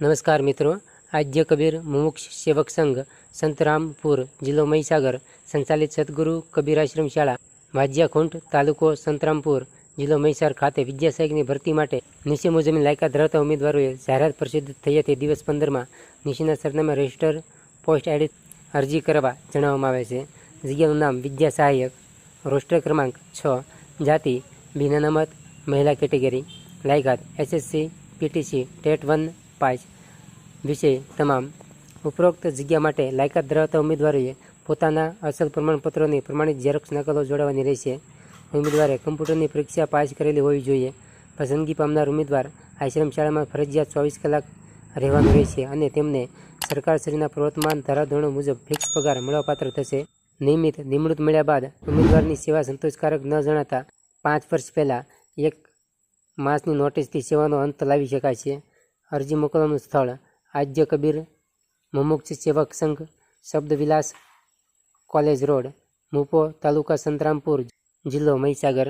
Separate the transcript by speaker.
Speaker 1: નમસ્કાર મિત્રો. આદ્ય કબીર મુમુક્ષ સેવક સંઘ સંતરામપુર જિલ્લો મહીસાગર, સંચાલિત સદગુરુ કબીરાશ્રમ શાળા, વાજ્યાખુંટ તાલુકો સંતરામપુર જિલ્લો મહીસાગર ખાતે વિદ્યાસહાયકની ભરતી માટે નીચે મુજબની લાયકાત ધરાવતા ઉમેદવારોએ જાહેરાત પ્રસિદ્ધ થઈ હતી. દિવસ પંદરમાં નીચેના સરનામે રજિસ્ટર પોસ્ટ આઈડી અરજી કરવા જણાવવામાં આવે છે. જગ્યાનું નામ વિદ્યા સહાયક, રોસ્ટર ક્રમાંક છ, જાતિ બિન અનામત મહિલા કેટેગરી, લાયકાત, SSC, PTC, TET one pass વિષય તમામ ઉપરોક્ત જગ્યા માટે લાયકાત ધરાવતા ઉમેદવારોએ પોતાના અસલ પ્રમાણપત્રોની પ્રમાણિત ઝેરોક્ષ નકલો જોડવાની રહેશે. ઉમેદવારે કમ્પ્યુટરની પરીક્ષા પાસ કરેલી હોવી જોઈએ. પસંદગી પામનાર ઉમેદવાર આશ્રમ શાળામાં ફરજિયાત ચોવીસ કલાક રહેવાનું રહેશે અને તેમને સરકારશ્રીના પ્રવર્તમાન ધારાધોરણો મુજબ ફિક્સ પગાર મળવાપાત્ર થશે. નિયમિત નિમણૂક મળ્યા બાદ ઉમેદવારની સેવા સંતોષકારક ન જણાતા પાંચ વર્ષ પહેલાં એક માસની નોટિસથી સેવાનો અંત લાવી શકાય છે. અરજી મોકલવાનું સ્થળ, આદ્ય કબીર, મુમુક્ષ સેવક સંઘ, શબ્દવિલાસ કોલેજ રોડ, મુપો તાલુકા સંતરામપુર, જિલ્લો મહીસાગર.